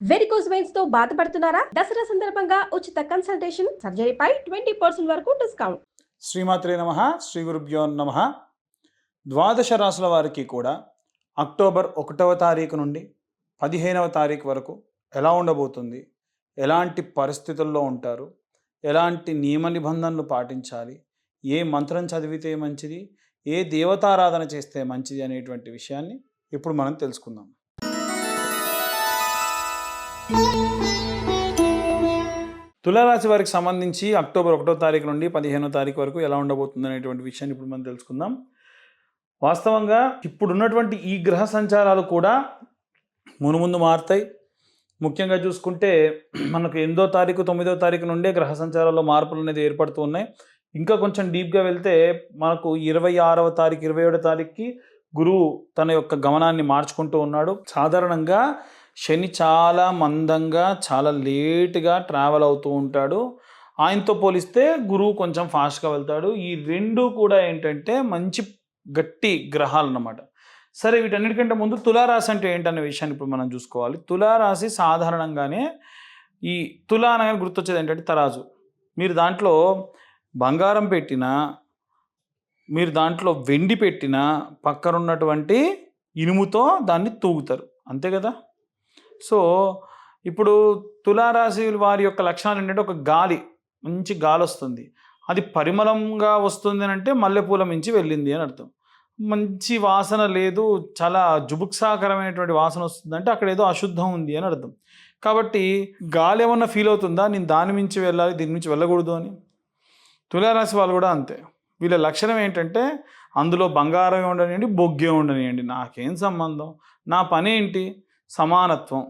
Varicose వెయిన్స్తో బాధపడుతున్నారా? దసరా సందర్భంగా ఉచిత కన్సల్టేషన్ సర్జరీపై ట్వంటీ పర్సెంట్ వరకు డిస్కౌంట్ శ్రీమాత్రే నమ శ్రీ గురుభ్యో నమ. ద్వాదశ రాసుల వారికి కూడా అక్టోబర్ ఒకటవ తారీఖు నుండి పదిహేనవ తారీఖు వరకు ఎలా ఉండబోతుంది? ఎలాంటి పరిస్థితుల్లో ఉంటారు? ఎలాంటి నియమ నిబంధనలు పాటించాలి? ఏ మంత్రం చదివితే మంచిది? ఏ దేవతారాధన చేస్తే మంచిది అనేటువంటి విషయాన్ని ఇప్పుడు మనం తెలుసుకుందాం. తులారాశి వారికి సంబంధించి అక్టోబర్ ఒకటో తారీఖు నుండి పదిహేనో తారీఖు వరకు ఎలా ఉండబోతుంది అనేటువంటి విషయాన్ని ఇప్పుడు మనం తెలుసుకుందాం. వాస్తవంగా ఇప్పుడున్నటువంటి ఈ గ్రహ సంచారాలు కూడా మునుముందు మారుతాయి. ముఖ్యంగా చూసుకుంటే మనకు ఎనిమిదో తారీఖు తొమ్మిదో తారీఖు నుండే గ్రహ సంచారాల్లో మార్పులు అనేది ఏర్పడుతూ ఉన్నాయి. ఇంకా కొంచెం డీప్గా వెళ్తే మనకు ఇరవై ఆరవ తారీఖు ఇరవై ఏడో తారీఖుకి గురువు తన యొక్క గమనాన్ని మార్చుకుంటూ ఉన్నాడు. సాధారణంగా శని చాలా మందంగా చాలా లేట్గా ట్రావెల్ అవుతూ ఉంటాడు. ఆయనతో పోలిస్తే గురువు కొంచెం ఫాస్ట్గా వెళ్తాడు. ఈ రెండు కూడా ఏంటంటే మంచి గట్టి గ్రహాలు అన్నమాట. సరే వీటన్నిటికంటే ముందు తులారాశి అంటే ఏంటనే విషయాన్ని ఇప్పుడు మనం చూసుకోవాలి. తులారాశి సాధారణంగానే ఈ తులా అనగానే గుర్తొచ్చేది ఏంటంటే తరాజు. మీరు దాంట్లో బంగారం పెట్టినా మీరు దాంట్లో వెండి పెట్టినా పక్కనున్నటువంటి ఇనుముతో దాన్ని తూగుతారు. అంతే కదా? సో ఇప్పుడు తులారాశి వారి యొక్క లక్షణాలు ఏంటంటే ఒక గాలి మంచి గాలి వస్తుంది అది పరిమళంగా వస్తుంది అని అంటే మల్లెపూల మించి వెళ్ళింది అని అర్థం. మంచి వాసన లేదు చాలా జుబుక్సాకరమైనటువంటి వాసన వస్తుందంటే అక్కడ ఏదో అశుద్ధం ఉంది అని అర్థం. కాబట్టి గాలి ఏమన్నా ఫీల్ అవుతుందా? నేను దాని మించి వెళ్ళాలి దీని నుంచి వెళ్ళకూడదు అని. తులారాశి వాళ్ళు కూడా అంతే. వీళ్ళ లక్షణం ఏంటంటే అందులో బంగారం ఉండనివ్వండి బొగ్గే ఉండనివ్వండి నాకేం సంబంధం? నా పని ఏంటి సమానత్వం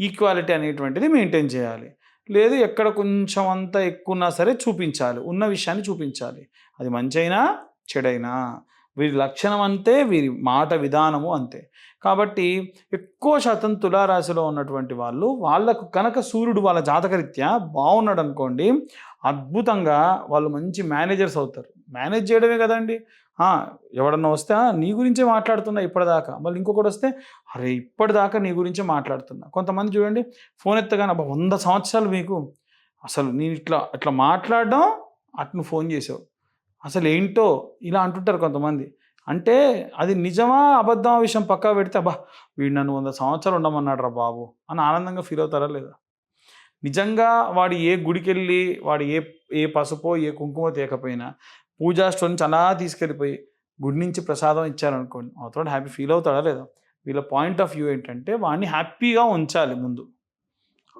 ఈక్వాలిటీ అనేటువంటిది మెయింటైన్ చేయాలి. లేదు ఎక్కడ కొంచెం అంత ఎక్కువ ఉన్నా సరే చూపించాలి ఉన్న విషయాన్ని చూపించాలి. అది మంచైనా చెడైనా. వీరి లక్షణం అంతే వీరి మాట విధానము అంతే. కాబట్టి ఎక్కువ శాతం తులారాశిలో ఉన్నటువంటి వాళ్ళు వాళ్ళకు కనుక సూర్యుడు వాళ్ళ జాతకరీత్యా బాగున్నాడు అనుకోండి అద్భుతంగా వాళ్ళు మంచి మేనేజర్స్ అవుతారు. మేనేజ్ చేయడమే కదండి. ఎవడన్నా వస్తే నీ గురించే మాట్లాడుతున్నా ఇప్పటిదాకా. మళ్ళీ ఇంకొకటి వస్తే అరే ఇప్పటిదాకా నీ గురించే మాట్లాడుతున్నా. కొంతమంది చూడండి ఫోన్ ఎత్తగానే అబ్బా వంద సంవత్సరాలు మీకు అసలు నేను ఇట్లా అట్లా మాట్లాడడం అట్ను ఫోన్ చేసావు. అసలు ఏంటో? ఇలా అంటుంటారు కొంతమంది. అంటే అది నిజమా అబద్ధమా విషయం పక్కా పెడితే అబ్బా వీడు నన్ను వంద సంవత్సరాలు ఉండమన్నాడు రా బాబు అని ఆనందంగా ఫీల్ అవుతారా లేదా? నిజంగా వాడు ఏ గుడికి వెళ్ళి వాడు ఏ ఏ పసుపో ఏ కుంకుమ తేకపోయినా పూజా స్టోర్ నుంచి అలా తీసుకెళ్ళిపోయి గుడి నుంచి ప్రసాదం ఇచ్చారనుకోండి. అవతల హ్యాపీ ఫీల్ అవుతాడా లేదా? వీళ్ళ పాయింట్ ఆఫ్ వ్యూ ఏంటంటే వాడిని హ్యాపీగా ఉంచాలి ముందు.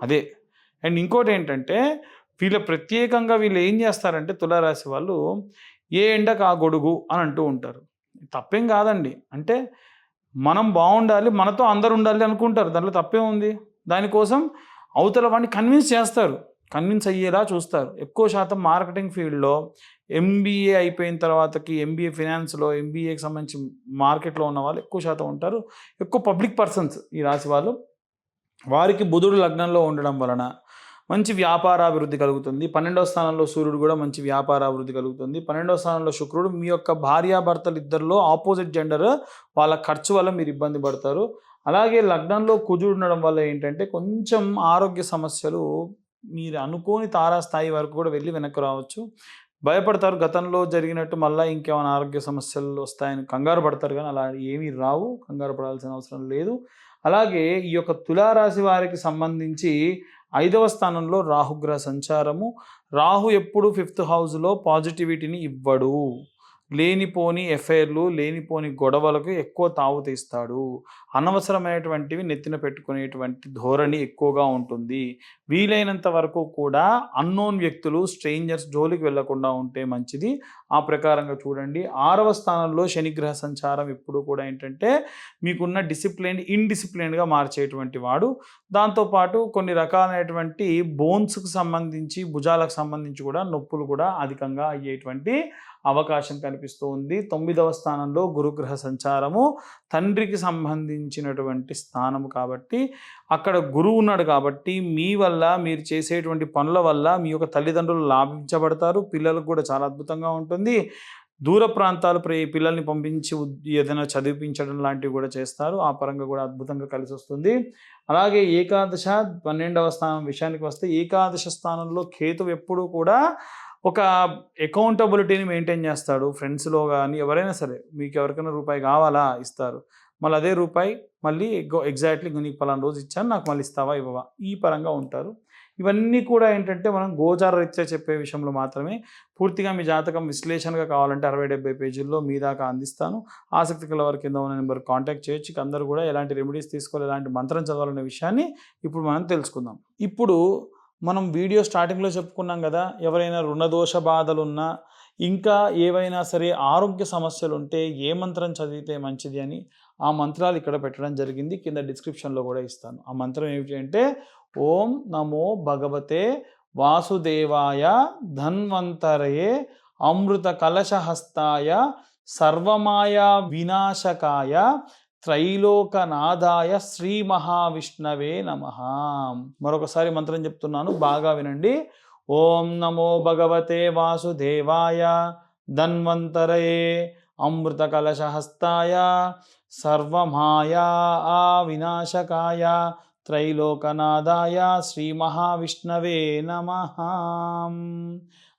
అదే. అండ్ ఇంకోటి ఏంటంటే వీళ్ళ ప్రత్యేకంగా వీళ్ళు ఏం చేస్తారంటే తులారాశి వాళ్ళు ఏ ఎండకు ఆ గొడుగు అని అంటూ ఉంటారు. తప్పేం కాదండి. అంటే మనం బాగుండాలి మనతో అందరు ఉండాలి అనుకుంటారు. దాంట్లో తప్పే ఉంది దానికోసం అవతల వాడిని కన్విన్స్ చేస్తారు. కన్విన్స్ అయ్యేలా చూస్తారు. ఎక్కువ శాతం మార్కెటింగ్ ఫీల్డ్లో ఎంబీఏ అయిపోయిన తర్వాతకి ఎంబీఏ ఫినాన్స్లో ఎంబీఏకి సంబంధించి మార్కెట్లో ఉన్న వాళ్ళు ఎక్కువ శాతం ఉంటారు. ఎక్కువ పబ్లిక్ పర్సన్స్ ఈ రాశి వాళ్ళు. వారికి బుధుడు లగ్నంలో ఉండడం వలన మంచి వ్యాపారాభివృద్ధి కలుగుతుంది. పన్నెండవ స్థానంలో సూర్యుడు కూడా మంచి వ్యాపారాభివృద్ధి కలుగుతుంది. పన్నెండవ స్థానంలో శుక్రుడు మీ యొక్క భార్యాభర్తలు ఇద్దరిలో ఆపోజిట్ జెండర్ వాళ్ళ ఖర్చు వల్ల మీరు ఇబ్బంది పడతారు. అలాగే లగ్నంలో కుజుడు ఉండడం వల్ల ఏంటంటే కొంచెం ఆరోగ్య సమస్యలు మీరు అనుకోని తారాస్థాయి వరకు కూడా వెళ్ళి వెనక్కి రావచ్చు. భయపడతారు. గతంలో జరిగినట్టు మళ్ళీ ఇంకేమైనా ఆరోగ్య సమస్యలు వస్తాయని కంగారు పడతారు కానీ అలా ఏమీ రావు. కంగారు పడాల్సిన అవసరం లేదు. అలాగే ఈ యొక్క తులారాశి వారికి సంబంధించి ఐదవ స్థానంలో రాహుగ్రహ సంచారము. రాహు ఎప్పుడు ఫిఫ్త్ హౌస్లో పాజిటివిటీని ఇవ్వడు. లేనిపోని ఎఫైర్లు లేనిపోని గొడవలకు ఎక్కువ తావు తీస్తాడు. అనవసరమైనటువంటివి నెత్తిన పెట్టుకునేటువంటి ధోరణి ఎక్కువగా ఉంటుంది. వీలైనంత వరకు కూడా అన్నోన్ వ్యక్తులు స్ట్రేంజర్స్ జోలికి వెళ్ళకుండా ఉంటే మంచిది. ఆ ప్రకారంగా చూడండి. ఆరవ స్థానంలో శనిగ్రహ సంచారం ఎప్పుడు కూడా ఏంటంటే మీకున్న డిసిప్లిన్ ఇన్డిసిప్లిన్గా మార్చేటువంటి వాడు. దాంతోపాటు కొన్ని రకాలైనటువంటి బోన్స్కి సంబంధించి భుజాలకు సంబంధించి కూడా నొప్పులు కూడా అధికంగా అయ్యేటువంటి అవకాశం కనిపిస్తూ ఉంది తొమ్మిదవ స్థానంలో గురుగ్రహ సంచారము తండ్రికి సంబంధించినటువంటి స్థానం కాబట్టి అక్కడ గురువు ఉన్నాడు కాబట్టి మీ వల్ల మీరు చేసేటువంటి పనుల వల్ల మీ యొక్క తల్లిదండ్రులు లాభించబడతారు పిల్లలకు కూడా చాలా అద్భుతంగా ఉంటుంది. దూర ప్రాంతాలు పిల్లల్ని పంపించి ఏదైనా చదివించడం లాంటివి కూడా చేస్తారు. ఆ పరంగా కూడా అద్భుతంగా కలిసి వస్తుంది. అలాగే ఏకాదశ పన్నెండవ స్థానం విషయానికి వస్తే ఏకాదశ స్థానంలో కేతు ఎప్పుడూ కూడా ఒక అకౌంటబిలిటీని మెయింటైన్ చేస్తాడు. ఫ్రెండ్స్లో కానీ ఎవరైనా సరే మీకు ఎవరికైనా రూపాయి కావాలా? ఇస్తారు. మళ్ళీ అదే రూపాయి మళ్ళీ ఎగ్జాక్ట్లీ నీకు పలానా రోజు ఇచ్చాను నాకు మళ్ళీ ఇస్తావా ఇవ్వవా? ఈ పరంగా ఉంటారు. ఇవన్నీ కూడా ఏంటంటే మనం గోచార రీత్యా చెప్పే విషయంలో మాత్రమే పూర్తిగా మీ జాతకం విశ్లేషణగా కావాలంటే అరవై డెబ్బై పేజీల్లో మీ దాకా అందిస్తాను. ఆసక్తి కల వారి కింద ఉన్న నెంబర్ కాంటాక్ట్ చేయొచ్చు. అందరూ కూడా ఎలాంటి రెమెడీస్ తీసుకోవాలి ఎలాంటి మంత్రం చదవాలనే విషయాన్ని ఇప్పుడు మనం తెలుసుకుందాం. ఇప్పుడు మనం వీడియో స్టార్టింగ్లో చెప్పుకున్నాం కదా ఎవరైనా రుణదోష బాధలున్నా ఇంకా ఏవైనా సరే ఆరోగ్య సమస్యలు ఉంటే ఏ మంత్రం చదివితే మంచిది అని ఆ మంత్రాలు ఇక్కడ పెట్టడం జరిగింది. కింద డిస్క్రిప్షన్లో కూడా ఇస్తాను. ఆ మంత్రం ఏమిటి అంటే ఓం నమో భగవతే వాసుదేవాయ ధన్వంతరయే అమృత కలశహస్తాయ సర్వమాయా వినాశకాయ త్రైలోకనాదాయ శ్రీ మహావిష్ణవే నమ. మరొకసారి మంత్రం చెప్తున్నాను బాగా వినండి. ఓం నమో భగవతే వాసుదేవాయ ధన్వంతరయే అమృత కలశహస్తాయ సర్వమాయా వినాశకాయ త్రైలోకనాదాయ శ్రీ మహావిష్ణవే నమ.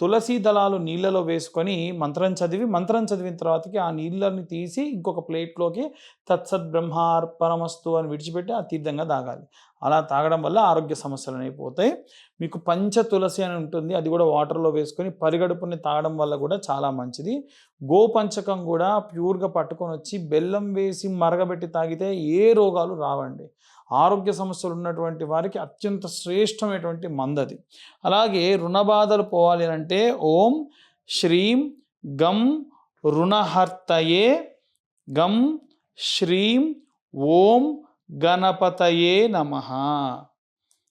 తులసి దళాలు నీళ్ళలో వేసుకొని మంత్రం చదివి మంత్రం చదివిన తర్వాతకి ఆ నీళ్ళని తీసి ఇంకొక ప్లేట్లోకి తత్సత్ బ్రహ్మార్పణమస్తు అని విడిచిపెట్టి ఆ తీర్థంగా తాగాలి. అలా తాగడం వల్ల ఆరోగ్య సమస్యలు అనేవి మీకు పంచ తులసి అని ఉంటుంది. అది కూడా వాటర్లో వేసుకొని పరిగడుపుని తాగడం వల్ల కూడా చాలా మంచిది. గోపంచకం కూడా ప్యూర్గా పట్టుకొని వచ్చి బెల్లం వేసి మరగబెట్టి తాగితే ఏ రోగాలు రావండి. ఆరోగ్య సమస్యలు ఉన్నటువంటి వారికి అత్యంత శ్రేష్టమైనటువంటి మందది. అలాగే రుణబాధలు పోవాలి అని అంటే ఓం శ్రీం గం రుణహర్తయే గం శ్రీం ఓం గణపతయే నమ.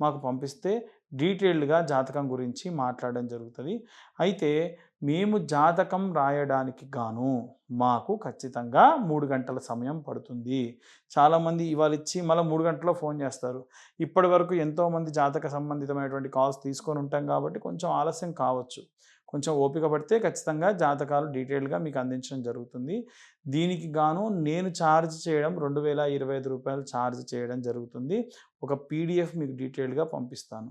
మాకు పంపిస్తే డీటెయిల్డ్గా జాతకం గురించి మాట్లాడడం జరుగుతుంది. అయితే మేము జాతకం రాయడానికి గాను మాకు ఖచ్చితంగా మూడు గంటల సమయం పడుతుంది. చాలామంది ఇవాళ ఇచ్చి మళ్ళీ మూడు గంటల్లో ఫోన్ చేస్తారు. ఇప్పటి వరకు ఎంతోమంది జాతక సంబంధితమైనటువంటి కాల్స్ తీసుకొని ఉంటాం కాబట్టి కొంచెం ఆలస్యం కావచ్చు. కొంచెం ఓపిక పడితే ఖచ్చితంగా జాతకాలు డీటెయిల్గా మీకు అందించడం జరుగుతుంది. దీనికి గాను నేను ఛార్జ్ చేయడం రెండు వేల ఇరవై ఐదు రూపాయలు ఛార్జ్ చేయడం జరుగుతుంది. ఒక పీడిఎఫ్ మీకు డీటెయిల్గా పంపిస్తాను.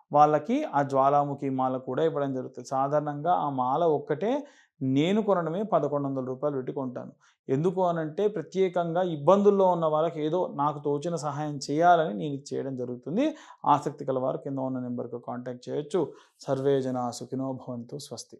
వాళ్ళకి ఆ జ్వాలాముఖి మాల కూడా ఇవ్వడం జరుగుతుంది. సాధారణంగా ఆ మాల ఒక్కటే నేను కొనడమే పదకొండు వందల రూపాయలు పెట్టి కొంటాను. ఎందుకు అనంటే ప్రత్యేకంగా ఇబ్బందుల్లో ఉన్న వాళ్ళకి ఏదో నాకు తోచిన సహాయం చేయాలని నేను చేయడం జరుగుతుంది. ఆసక్తి కల వారు కింద ఉన్న నెంబర్కి కాంటాక్ట్ చేయొచ్చు. సర్వే జన సుఖినో భవంతు స్వస్తి.